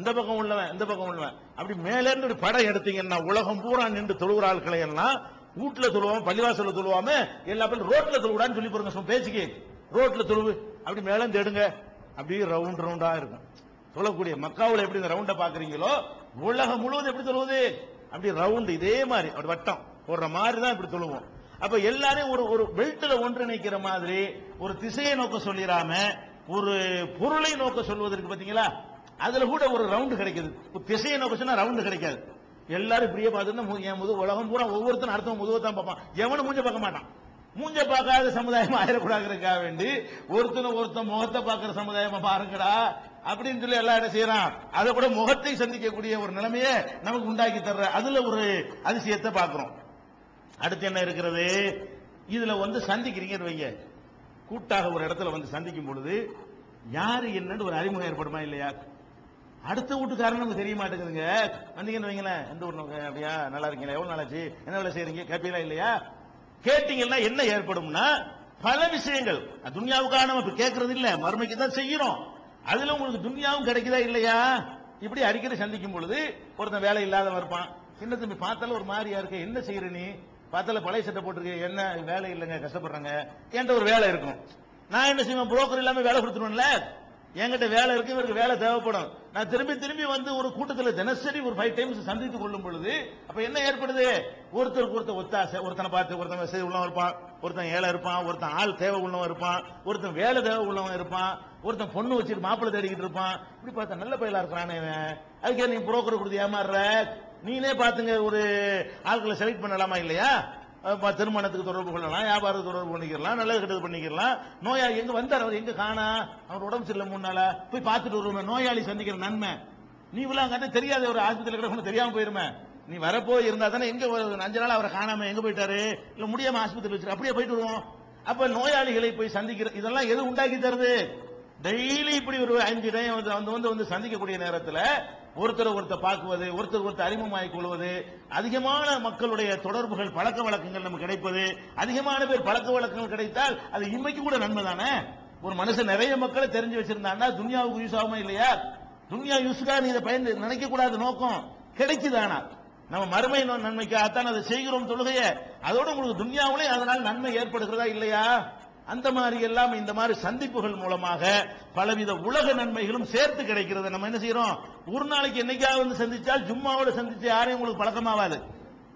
இந்த பக்கம் உள்ளவன் இந்த பக்கம் உள்ளவன். அப்படி மேலேருந்து ஒரு படம் எடுத்தீங்கன்னா உலகம் பூரா நின்று தொழுகிற ஆட்களை எல்லாம் வீட்டுல தொழுவாம பள்ளிவாசல தொழுவாம எல்லா பேரும் ரோட்ல தொழுவிடான்னு சொல்லி பாருங்க சும்மா பேச்சுக்கு ரோட்ல தொழுவு. அப்படி மேலே இருந்து எடுங்க அப்படியே ரவுண்ட் ரவுண்டா இருக்கும். சொல்லக்கூடிய மக்காவில் எப்படி இந்த ரவுண்டை பாக்குறீங்களோ உலகம் முழுவதும் எப்படி தொழுவது? அப்படி ரவுண்ட் இதே மாதிரி அப்படி வட்டம். போடுற மாதிரி தான் இப்படி தொழுவோம். அப்ப எல்லாரையும் ஒரு ஒரு பெல்ட்ல ஒன்றிணைக்கிற மாதிரி ஒரு திசையை நோக்க சொல்லிடாம ஒரு பொருளை நோக்க சொல்வதற்கு பாத்தீங்களா அதுல கூட ஒரு ரவுண்டு கிடைக்குது. திசையை நோக்க ரவுண்டு கிடைக்காது. எல்லாரும் இப்படியே பார்த்துன்னா என் முது உலகம் பூரா ஒவ்வொருத்தரும் அடுத்தவங்க முதுவை தான் பார்ப்பான். எவனும் மூஞ்ச பார்க்க மாட்டான். மூஞ்ச பார்க்காத சமுதாயம் ஆயிடக்கூடாதுக்காக வேண்டி ஒருத்தனை ஒருத்தன் முகத்தை பார்க்கிற சமுதாயமா பாருங்கடா அப்படின்னு சொல்லி எல்லாம் என்ன செய்யறான்? அதை கூட முகத்தை சந்திக்கக்கூடிய ஒரு நிலைமையை நமக்கு உண்டாக்கி தர்ற அதுல ஒரு அதிசயத்தை பார்க்கிறோம். அடுத்து என்ன இருக்கிறது? இதுல வந்து சந்திக்கிறீங்கன்னு வைங்க. கூட்டாக ஒரு இடத்துல வந்து சந்திக்கும் பொழுது யாரு என்னன்னு ஒரு அறிமுகம் ஏற்படுமா இல்லையா? அடுத்த வீட்டுக்காரன் நமக்கு தெரிய மாட்டேங்குதுங்க. வந்தீங்கன்னு வைங்களேன். எந்த ஊர் அப்படியா? நல்லா இருக்கீங்களா? எவ்வளவு நாளாச்சு? என்ன வேலை செய்கிறீங்க கேப்பீங்களா இல்லையா? கேட்டீங்கன்னா என்ன ஏற்படும்னா பல விஷயங்கள். துன்யாவுக்காக நம்ம இப்ப கேட்கறது இல்ல. மறுமைக்கு தான் செய்யறோம். அதுல உங்களுக்கு துன்யாவும் கிடைக்குதா இல்லையா? இப்படி அடிக்கடி சந்திக்கும் பொழுது ஒருத்தன் வேலை இல்லாதவன் இருப்பான். சின்ன தம்பி பார்த்தாலும் ஒரு மாதிரியா இருக்க என்ன செய்யற நீ? பார்த்தால பழைய சட்டை போட்டிருக்க என்ன வேலை இல்லைங்க கஷ்டப்படுறாங்க? என்கிட்ட ஒரு வேலை இருக்கும். நான் என்ன செய்வேன்? புரோக்கர் இல்லாம வேலை கொடுத்துருவேன்ல? என்கிட்ட வேலை இருக்கு இவருக்கு வேலை தேவைப்படும். நான் திரும்பி திரும்பி வந்து ஒரு கூட்டத்தில் தினசரி ஒரு ஃபைவ் டைம்ஸ் சந்தித்துக் கொள்ளும் பொழுது அப்ப என்ன ஏற்படுது? ஒருத்தருக்கு ஒருத்தர் ஒத்தாசை ஒருத்தனை பார்த்து ஒருத்தன் வசதி உள்ளவன் இருப்பான் ஒருத்தன் ஏழை இருப்பான் ஒருத்தன் ஆள் தேவை உள்ளவன் இருப்பான் ஒருத்தன் வேலை தேவை உள்ளவன் இருப்பான் ஒருத்தன் பொண்ணு வச்சுட்டு மாப்பிள்ளை தேடிக்கிட்டு இருப்பான். இப்படி பார்த்தா நல்ல பயிலா இருக்கிறானே அதுக்கே நீ புரோக்கர் கொடுத்து ஏமாறுற. நீனே பாத்துங்க ஒரு ஆட்களை செலக்ட் பண்ணலாமா இல்லையா? திருமணத்துக்கு தொடர்பு கொள்ளலாம் வியாபாரத்துக்கு தொடர்பு பண்ணிக்கலாம் நல்லது கெட்டது பண்ணிக்கலாம். நோயாளி எங்க வந்தார் அவர்? எங்க காணா? அவர் உடம்பு சரியில்லை முன்னால. போய் பார்த்துட்டு வருவோம் நோயாளி சந்திக்கிற நன்மை. நீ இவ்வளவு தெரியாத ஒரு ஆஸ்பத்திரியில் கூட தெரியாம போயிருமே. நீ வரப்போ இருந்தா தானே எங்க அஞ்சு நாள் அவரை காணாம எங்க போயிட்டாரு? இல்ல முடியாம ஆஸ்பத்திரி வச்சிரு அப்படியே போயிட்டு வருவோம். அப்ப நோயாளிகளை போய் சந்திக்கிற இதெல்லாம் எது உண்டாக்கி தருது? டெய்லி இப்படி ஒரு அஞ்சு டைம் வந்து வந்து வந்து வந்து சந்திக்கக்கூடிய நேரத்தில் ஒருத்தர் ஒருத்தர் பார்க்குவது ஒருத்தர் ஒருத்தர் அறிமுகமாகிக் கொள்வது அதிகமான மக்களுடைய தொடர்புகள் பழக்க வழக்கங்கள் நமக்கு கிடைப்பது அதிகமான பேர் பழக்க வழக்கங்கள் கிடைத்தால் அது இன்மைக்கு கூட நன்மை தானே? ஒரு மனுஷன் நிறைய மக்களை தெரிஞ்சு வச்சிருந்தான்னா துன்யாவுக்கு யூஸ் ஆகுமா இல்லையா? துன்யா யூஸ்க்காக நீ இதை பயந்து நினைக்க கூடாது நோக்கம் கிடைக்குதானா? நம்ம மறுமை நன்மைக்காகத்தான் அதை செய்கிறோம் தொழுகைய. அதோட உங்களுக்கு துன்யாவிலே அதனால் நன்மை ஏற்படுகிறதா இல்லையா? அந்த மாதிரி எல்லாம் இந்த மாதிரி சந்திப்புகள் மூலமாக பலவித உலக நன்மைகளும் சேர்த்து கிடைக்கிறது. நம்ம என்ன செய்யறோம்? ஒரு நாளைக்கு என்னைக்காவது வந்து சந்திச்சால் ஜும்மாவோட சந்திச்சு யாரையும் உங்களுக்கு பழக்கமாவாது.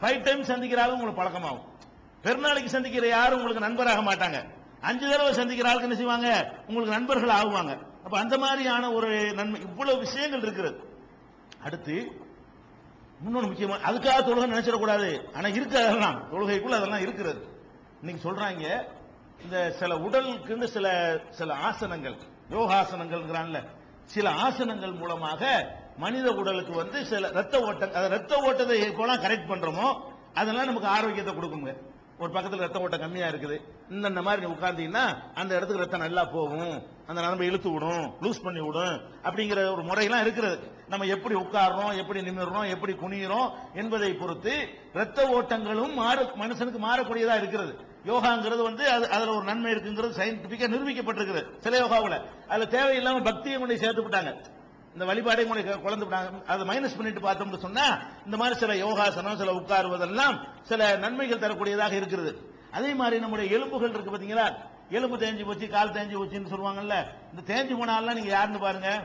ஃபைவ் டைம் சந்திக்கிறாலும் உங்களுக்கு பழக்கமாகும். பெருநாளைக்கு சந்திக்கிற யாரும் உங்களுக்கு நண்பராக மாட்டாங்க. அஞ்சு தடவை சந்திக்கிற ஆளுக்கு என்ன செய்வாங்க? உங்களுக்கு நண்பர்கள் ஆகுவாங்க. அப்ப அந்த மாதிரியான ஒரு நன்மை இவ்வளவு விஷயங்கள் இருக்கிறது. அடுத்து இன்னொன்று முக்கியமா அதுக்காக தொழுகை நினைச்சிடக்கூடாது. ஆனா இருக்கு அதெல்லாம். தொழுகைக்குள்ள அதெல்லாம் இருக்கிறது. இன்னைக்கு சொல்றாங்க இந்த சில உடலுக்குன்னு சில சில ஆசனங்கள் யோகாசனங்கள்ங்கிறான்ல சில ஆசனங்கள் மூலமாக மனித உடலுக்கு வந்து சில ரத்த ஓட்டம் அந்த ரத்த ஓட்டத்தை எப்போலாம் கரெக்ட் பண்றோமோ அதெல்லாம் நமக்கு ஆரோக்கியத்தை கொடுக்குங்க. ஒரு பக்கத்தில் ரத்த ஓட்டம் கம்மியா இருக்குது. இந்த மாதிரி நீ உட்கார்ந்தீங்கன்னா அந்த இடத்துக்கு ரத்தம் நல்லா போகும். அந்த நரம்பை இழுத்து விடும் லூஸ் பண்ணி விடும் அப்படிங்கிற ஒரு முறையெல்லாம் இருக்கிறது. நம்ம எப்படி உட்கார்றோம் எப்படி நிமிடுறோம் எப்படி குனிகிறோம் என்பதை பொறுத்து ரத்த ஓட்டங்களும் மாற மனுஷனுக்கு மாறக்கூடியதா இருக்கிறது. யோகாங்கிறது வந்து அது அதுல ஒரு நன்மை இருக்குங்கிறது சயின்டிபிக்கா நிரூபிக்கப்பட்டிருக்குது. சில யோகாவில். அதுல தேவையில்லாம பக்தியை கொண்டு சேர்த்து விட்டாங்க. இந்த வழிபாடையும் கொண்டு குழந்து விட்டாங்க. அதை மைனஸ் பண்ணிட்டு பார்த்தோம்னு சொன்னா இந்த மாதிரி சில யோகாசனம் சில உட்காருவதெல்லாம் சில நன்மைகள் தரக்கூடியதாக இருக்கிறது அதே மாதிரி நம்முடைய எலும்புகள் இருக்கு பாத்தீங்களா? எலும்பு தேஞ்சு போச்சு கால் தேஞ்சு போச்சுன்னு சொல்லுவாங்கல்ல. இந்த தேஞ்சு போன நீங்கள் நீங்க யாருன்னு பாருங்க.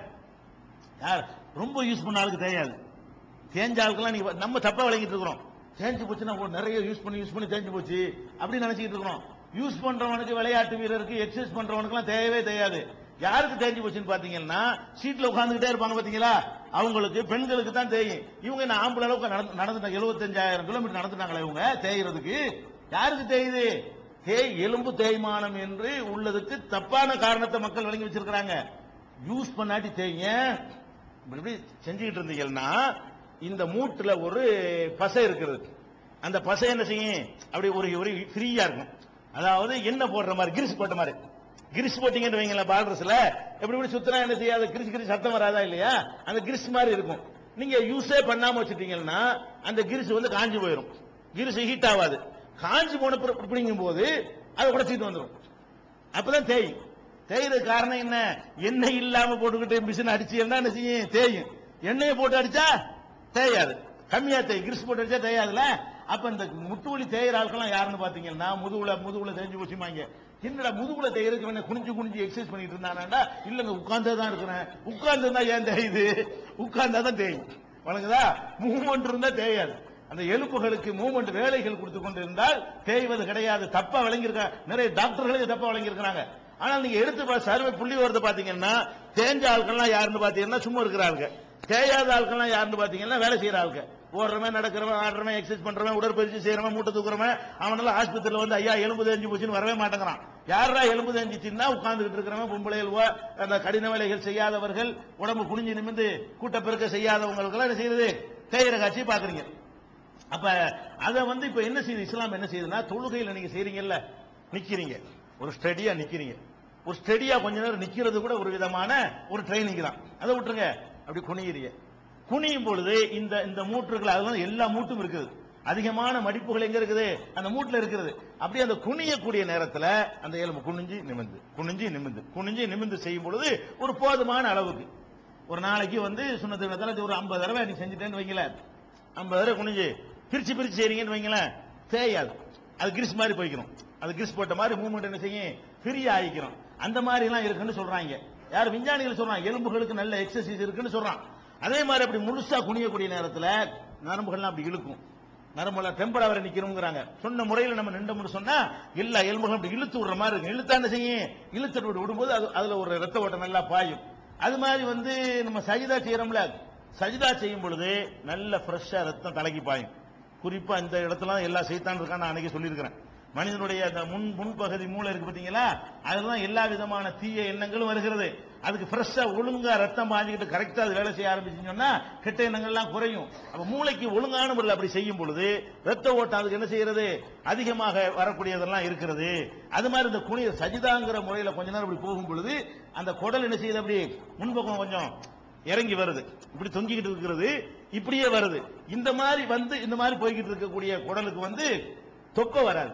யார்? ரொம்ப யூஸ் பண்ண ஆளுக்கு தெரியாது. தேஞ்ச ஆளுக்கெல்லாம் நீங்க நம்ம தப்பா விளங்கிட்டு இருக்கிறோம். தேஞ்சு போச்சுன்னா ஓ, நிறைய யூஸ் பண்ணி யூஸ் பண்ணி தேஞ்சு போச்சு. அப்படின்னு நினைச்சிட்டு இருக்கிறோம் யூஸ் பண்றவனுக்கு விளையாட்டு வீரருக்கு எக்ஸசைஸ் பண்றவனுக்குலாம் தேவையே தெரியாது யாருக்கு தேஞ்சு போச்சுன்னு பாத்தீங்கன்னா சீட்ல உட்காந்துக்கிட்டே இருப்பாங்க பாத்தீங்களா அவங்களுக்கு பெண்களுக்கு தான் தேயும். இவங்க என்ன ஆம்பளை அளவுக்கு நடந்து நடந்துட்டாங்க எழுபத்தஞ்சாயிரம் கிலோமீட்டர் நடந்துட்டாங்களே இவங்க தேய்கிறதுக்கு யாருக்கு தேயுது? தேய் எலும்பு தேய்மானம் என்று உள்ளதுக்கு தப்பான காரணத்தை மக்கள் வழங்கி வச்சிருக்கிறாங்க. யூஸ் பண்ணாட்டி தேய்ங்க. இப்படி இப்படி செஞ்சுக்கிட்டு இருந்தீங்கன்னா இந்த மூட்டுல ஒரு பசை இருக்கிறது. அந்த பசை என்ன செய்யும்? அப்படி ஒரு ஒரு ஃப்ரீயா இருக்கும். அதாவது என்ன போடுற மாதிரி கிரிஸ் போட்ட மாதிரி. கிரிஸ் போட்டீங்கன்னு வைங்களேன் பார்டர்ஸ்ல எப்படி இப்படி சுத்தினா என்ன செய்யாது கிரிஸ் கிரிஸ் சத்தம் வராதா இல்லையா? அந்த கிரிஸ் மாதிரி இருக்கும். நீங்க யூஸே பண்ணாம வச்சுட்டீங்கன்னா அந்த கிரிஸ் வந்து காஞ்சு போயிடும் கிரிஸ் ஹீட் ஆகாது. காஞ்சு போன பிறகு பிடிங்கும் போது அதை உடச்சிட்டு வந்துடும் அப்பதான் தேயும். தேய்றது காரணம் என்ன? எண்ணெய் இல்லாம போட்டுக்கிட்டு மிஷின் அடிச்சு என்ன செய்யும்? தேயும். எண்ணெயை போட்டு அடிச்சா தேயாது. கம்மியா தேய் கிரிஸ் போட்டு அடிச்சா தேயாதுல அப்ப இந்த முட்டுவலி தேயிற ஆட்கள்லாம் யாருன்னு பாத்தீங்கன்னா முதுகுல முதுகுல தேஞ்சு போச்சுமாங்க என்னடா முதுகுல தேய்றதுக்கு வேணா குனிஞ்சு குனிஞ்சு எக்ஸசைஸ் பண்ணிட்டு இருந்தானாடா? இல்லங்க உட்கார்ந்தே தான் இருக்கிறேன். உட்கார்ந்து இருந்தா ஏன் தேயுது? உட்கார்ந்தா தான் தேயும். வழங்குதா மூவ்மெண்ட் இருந்தா தேயாது. அந்த எலும்புகளுக்கு மூவ்மெண்ட் வேலைகள் கொடுத்து கொண்டு இருந்தால் தேய்வது கிடையாது. தப்பா விளங்கியிருக்க நிறைய டாக்டர்களே தப்பா விளங்கியிருக்கிறாங்க. ஆனால் நீங்க எடுத்து சர்வே புள்ளி வரது பாத்தீங்கன்னா தேஞ்ச ஆட்கள்லாம் யாருன்னு பாத்தீங்கன்னா சும்மா இருக்கிறாங்க தேயாத ஆட்கள்லாம் யாருன்னு பாத்தீங்கன்னா வேலை செய்யற ஆளுங்க ஓடுறவன் நடக்கிறவன் ஆடுறவன் எக்ஸசைஸ் பண்றவன் உடற்பயிற்சி செய்யறவன் மூட்டை தூக்குறவன் அவனால ஆஸ்பத்திரியில வந்து ஐயா எலும்பு தேஞ்சு போச்சுன்னு வரவே மாட்டேங்கிறான். யாரா எலும்பு தேஞ்சு தின்னா உட்கார்ந்துட்டு இருக்கிறவன் பொம்பளைகள் அந்த கடின வேலைகள் செய்யாதவர்கள் உடம்பு குனிஞ்சு நிமிந்து கூட்டப்பெருக்க செய்யாதவங்களுக்கெல்லாம் என்ன செய்யுது? தேயிற காட்சி பாக்குறீங்க அப்ப அதை வந்து இப்ப என்ன செய்யுது? இஸ்லாம் என்ன செய்யுதுன்னா தொழுகையில் நீங்க செய்றீங்கல்ல நிக்கிறீங்க. ஒரு ஸ்டடியா நிக்கிறீங்க. ஒரு ஸ்டடியா கொஞ்ச நேரம் நிக்கிறது கூட ஒரு விதமான ஒரு ட்ரைனிங் தான். அதை விட்டுருங்க. அப்படி குனிகிறீங்க குனியும் பொழுது இந்த இந்த மூட்டுகள் அதெல்லாம் எல்லா மூட்டும் இருக்குது. அதிகமான மடிப்புகள் எங்க இருக்குது? அந்த மூட்டில் இருக்கிறது அப்படியே அந்த குனியக்கூடிய நேரத்தில் அந்த எலும்பு குனிஞ்சு நிமிந்து குனிஞ்சு நிமிந்து குனிஞ்சு நிமிந்து செய்யும் பொழுது ஒரு போதுமான அளவுக்கு. ஒரு நாளைக்கு வந்து சுண்ணத்து ஒரு ஐம்பது தடவை நீ செஞ்சுட்டேன்னு வைங்களேன். ஐம்பது தடவை குனிஞ்சு பிரிச்சு பிரிச்சு செய்றீங்கன்னு வைங்களேன். தேயாது. அது கிரிஸ் மாதிரி போய்க்கணும். அது கிரிஸ் போட்ட மாதிரி மூவ்மெண்ட் என்ன செய்யும்? ஃப்ரீ ஆகிக்கிறோம் அந்த மாதிரி எல்லாம் இருக்குன்னு சொல்றாங்க. யார் விஞ்ஞானிகள் சொல்றாங்க எலும்புகளுக்கு நல்ல எக்ஸசைஸ் இருக்குன்னு சொல்றான். அதே மாதிரி அப்படி முழுசா குனியக்கூடிய நேரத்தில் நரம்புகள்லாம் அப்படி இழுக்கும். நரம்புல டெம்பரா வரை நிக்கணுங்கிறாங்க சொன்ன முறையில் நம்ம நின்றோம்னு சொன்னா எல்லா எலும்புகளும் அப்படி இழுத்து விடுற மாதிரி இருக்கு இழுத்தான செய்யும்? இழுத்து விட்டு விடும்போது அது அதுல ஒரு ரத்த ஓட்டம் நல்லா பாயும். அது மாதிரி வந்து நம்ம சஜிதா செய்யறோம்ல. சஜிதா செய்யும் பொழுது நல்ல ஃப்ரெஷ்ஷா ரத்தம் தலைக்கு பாயும். குறிப்பா இந்த இடத்துல எல்லா செய்தான் இருக்கான்னு நான் அன்னைக்கு சொல்லியிருக்கிறேன். மனிதனுடைய அந்த முன் முன்பகுதி மூளை இருக்கு பார்த்தீங்களா? அதுதான் எல்லா விதமான தீய எண்ணங்களும் வருகிறது. அதுக்கு ஃப்ரெஷ்ஷா ஒழுங்கா ரத்தம் பாஞ்சிக்கிட்டு கரெக்டா அது வேலை செய்ய ஆரம்பிச்சுன்னு சொன்னா கெட்ட எண்ணங்கள்லாம் குறையும். அப்ப மூளைக்கு ஒழுங்கான முறையில் அப்படி செய்யும் பொழுது ரத்த ஓட்டம் அதுக்கு என்ன செய்யறது அதிகமாக வரக்கூடியதெல்லாம் இருக்கிறது. அது மாதிரி இந்த குனிய சஜிதாங்கிற முறையில கொஞ்ச நேரம் இப்படி போகும் பொழுது அந்த குடல் என்ன செய்யுது அப்படி முன்பக்கம் கொஞ்சம் இறங்கி வருது. இப்படி தொங்கிக்கிட்டு இருக்கிறது இப்படியே வருது. இந்த மாதிரி வந்து இந்த மாதிரி போய்கிட்டு இருக்கக்கூடிய குடலுக்கு வந்து தொக்க வராது.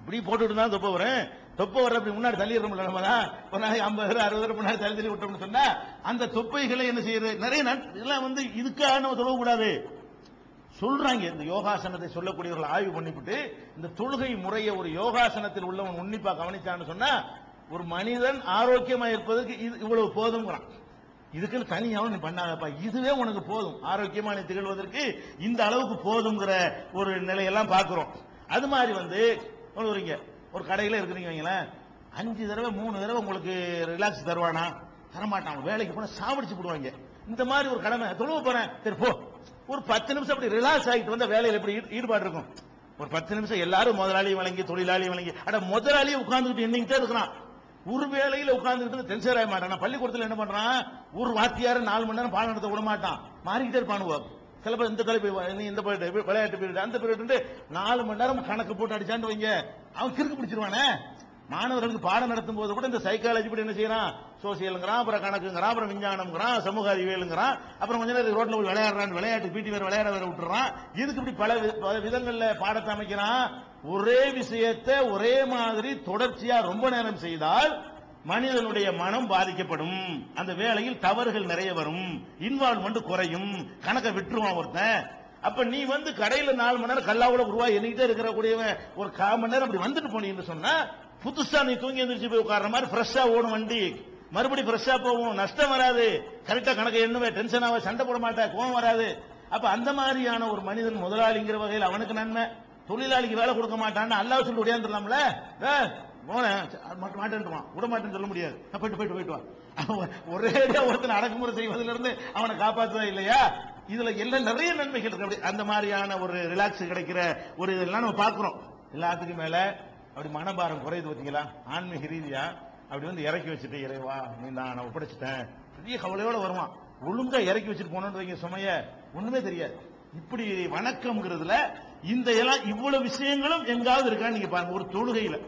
இப்படி போட்டுட்டு தான் தொப்பை வரும். தொப்பை வர அப்படி முன்னாடி தள்ளிடுறோம்ல நம்ம தான். ஒரு நாளைக்கு ஐம்பது ரூபா அறுபது ரூபா முன்னாடி தள்ளி தள்ளி விட்டோம்னு சொன்னா அந்த தொப்பைகளை என்ன செய்யறது? நிறைய இதெல்லாம் வந்து இதுக்காக நம்ம கூடாது சொல்றாங்க. இந்த யோகாசனத்தை சொல்லக்கூடியவர்கள் ஆய்வு பண்ணிவிட்டு இந்த தொழுகை முறையை ஒரு யோகாசனத்தில் உள்ளவன் உன்னிப்பா கவனிச்சான்னு சொன்னா ஒரு மனிதன் ஆரோக்கியமா இருப்பதற்கு இது இவ்வளவு போதுங்கிறான் இதுக்குன்னு தனியாவும் நீ பண்ணாதப்பா. இதுவே உனக்கு போதும். ஆரோக்கியமா நீ திகழ்வதற்கு இந்த அளவுக்கு போதுங்கிற ஒரு நிலையெல்லாம் பார்க்கிறோம். அது மாதிரி வந்து வரீங்க ஒரு கடையில இருக்கிறீங்க வைங்களேன். அஞ்சு தடவை மூணு தடவை உங்களுக்கு ரிலாக்ஸ் தருவானா? தரமாட்டான். வேலைக்கு போனால் சாவடிச்சு போடுவாங்க. இந்த மாதிரி ஒரு கடமை. தொழுவ போறேன். சரி போ. ஒரு பத்து நிமிஷம் அப்படி ரிலாக்ஸ் ஆகிட்டு வந்த வேலையில் எப்படி ஈடு- ஈடுபாடு இருக்கும்? ஒரு பத்து நிமிஷம் எல்லாரும் முதலாளியும் வழங்கி தொழிலாளியும் வழங்கி அட முதலாளியும் உட்கார்ந்துட்டு எண்ணிக்கிட்டே இருக்கிறான். ஒரு வேலையில உட்கார்ந்துட்டு டென்ஷன் ஆக மாட்டான் பள்ளிக்கூடத்துல என்ன பண்றான்? ஒரு வாத்தியார் நாலு மணி நேரம் பாடம் நடத்த விட மாட்டான். மாறிக்கிட்டே இருப்பானுவோ சில பேர் இந்த கலை நீ இந்த விளையாட்டு பீரியட் அந்த பீரியட் நாலு மணி நேரம் கணக்கு போட்டு அடிச்சான்னு வைங்க. அவன் கிறுக்கு பிடிச்சிருவானே. மாணவர்களுக்கு பாடம் நடத்தும் போது கூட இந்த சைக்காலஜி படி என்ன செய்யறான்? சோசியலுங்கிறான் அப்புறம் கணக்குங்கிறான் அப்புறம் விஞ்ஞானம்ங்கிறான் சமூக அறிவியலுங்கிறான் அப்புறம் கொஞ்ச நேரம் ரோட்ல போய் விளையாடுறான் விளையாட்டு பீட்டி வேற விளையாட வேற விட்டுறான். இதுக்கு இப்படி பல பல விதங்கள்ல பாடத்தை அமைக்கிறான்? ஒரே விஷயத்தை ஒரே மாதிரி தொடர்ச்சியா ரொம்ப நேரம் செய்தால் மனிதனுடைய மனம் பாதிக்கப்படும். அந்த வேலையில் தவறுகள் நிறைய வரும். இன்வால்மெண்ட் குறையும். கணக்கை விட்டுருவான் ஒருத்தன். அப்ப நீ வந்து கடையில நாலு மணி நேரம் கல்லாவுல ரூபாய் எண்ணிக்கிட்டே இருக்கிற கூடியவன் ஒரு கால் மணி நேரம் அப்படி வந்துட்டு போனீங்கன்னு சொன்னா புதுசா நீ தூங்கி எந்திரிச்சு போய் உட்கார்ற மாதிரி ஃப்ரெஷ்ஷா ஓடும் வண்டி. மறுபடி ஃப்ரெஷ்ஷா போகும். நஷ்டம் வராது. கரெக்டா கணக்கு எண்ணுவே டென்ஷன் ஆக சண்டை போட மாட்டேன் கோவம் வராது. அப்ப அந்த மாதிரியான ஒரு மனிதன் முதலாளிங்கிற வகையில் அவனுக்கு நன்மை. தொழிலாளிக்கு வேலை கொடுக்க மாட்டான்னு அல்லாஹ் சொல்லி உடையாந்துடலாம்ல போனேன். மாட்டேன்ட்டுவான் விட மாட்டேன்னு சொல்ல முடியாது. போயிட்டு போயிட்டு போயிட்டு வா. அவன் ஒரேடியா ஒருத்தன் அடக்குமுறை செய்வதிலிருந்து இருந்து அவனை காப்பாற்றுவா இல்லையா? இதுல எல்லாம் நிறைய நன்மைகள் இருக்கு. அப்படி அந்த மாதிரியான ஒரு ரிலாக்ஸ் கிடைக்கிற ஒரு இதெல்லாம் நம்ம பார்க்கிறோம். எல்லாத்துக்கும் மேல அப்படி மனபாரம் குறையுது பாத்தீங்களா? ஆன்மீக ரீதியா அப்படி வந்து இறக்கி வச்சுட்டு இறைவா நீ தான் நான் ஒப்படைச்சிட்டேன். பெரிய கவலையோட வருவான். ஒழுங்கா இறக்கி வச்சுட்டு போனோன்னு வைங்க சுமைய ஒண்ணுமே தெரியாது. இப்படி வணக்கம்ங்கிறதுல இந்த எல்லாம் இவ்வளவு விஷயங்களும் எங்காவது இருக்கான்னு நீங்க பாருங்க. ஒரு தொழுகையில.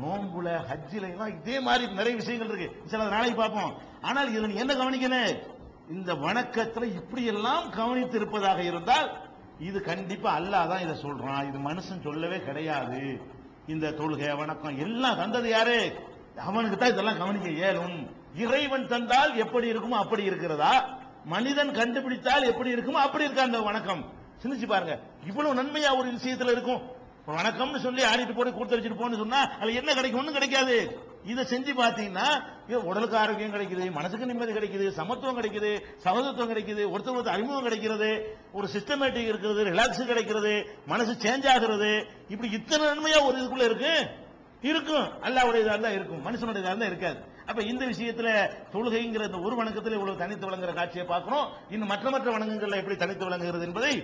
நோம்புல ஹஜ்ஜில எல்லாம் இதே மாதிரி நிறைய விஷயங்கள் இருக்கு. சில நாளைக்கு பார்ப்போம். ஆனால் இதில் என்ன கவனிக்கணும்? இந்த வணக்கத்துல இப்படி எல்லாம் கவனித்து இருப்பதாக இருந்தால் இது கண்டிப்பா அல்லாஹ் தான் இதை சொல்றான். இது மனுஷன் சொல்லவே கிடையாது. இந்த தொழுகை வணக்கம் எல்லாம் தந்தது யாரு? அவனுக்கு தான் இதெல்லாம் கவனிக்க இயலும். இறைவன் தந்தால் எப்படி இருக்குமோ அப்படி இருக்கிறதா? மனிதன் கண்டுபிடித்தால் எப்படி இருக்குமோ அப்படி இருக்கா அந்த வணக்கம்? சிந்திச்சு பாருங்க. இவ்வளவு நன்மையா ஒரு விஷயத்துல இருக்கும். வணக்கம்னு சொல்லி ஆடிட்டு போட்டு கொடுத்து வச்சுட்டு போன்னு சொன்னா அதுல என்ன கிடைக்கும்? ஒண்ணும் கிடைக்காது. இதை செஞ்சு பாத்தீங்கன்னா உடலுக்கு ஆரோக்கியம் கிடைக்குது மனசுக்கு நிம்மதி கிடைக்குது சமத்துவம் கிடைக்குது சகோதரத்துவம் கிடைக்குது ஒருத்தர் ஒருத்தர் அறிமுகம் கிடைக்கிறது ஒரு சிஸ்டமேட்டிக் இருக்கிறது ரிலாக்ஸ் கிடைக்கிறது மனசு சேஞ்ச் ஆகுறது. இப்படி இத்தனை நன்மையா ஒரு இதுக்குள்ள இருக்கு? இருக்கும். அல்லாவுடையதா தான் இருக்கும். மனுஷனுடையதா தான் இருக்காது. அப்ப இந்த விஷயத்துல தொழுகைங்கிற இந்த ஒரு வணக்கத்துல இவ்வளவு தனித்து விளங்குற காட்சியை பார்க்கிறோம். இன்னும் மற்ற மற்ற வணக்கங்கள்ல எப்படி தனித்து விளங்குகிறது என்பதை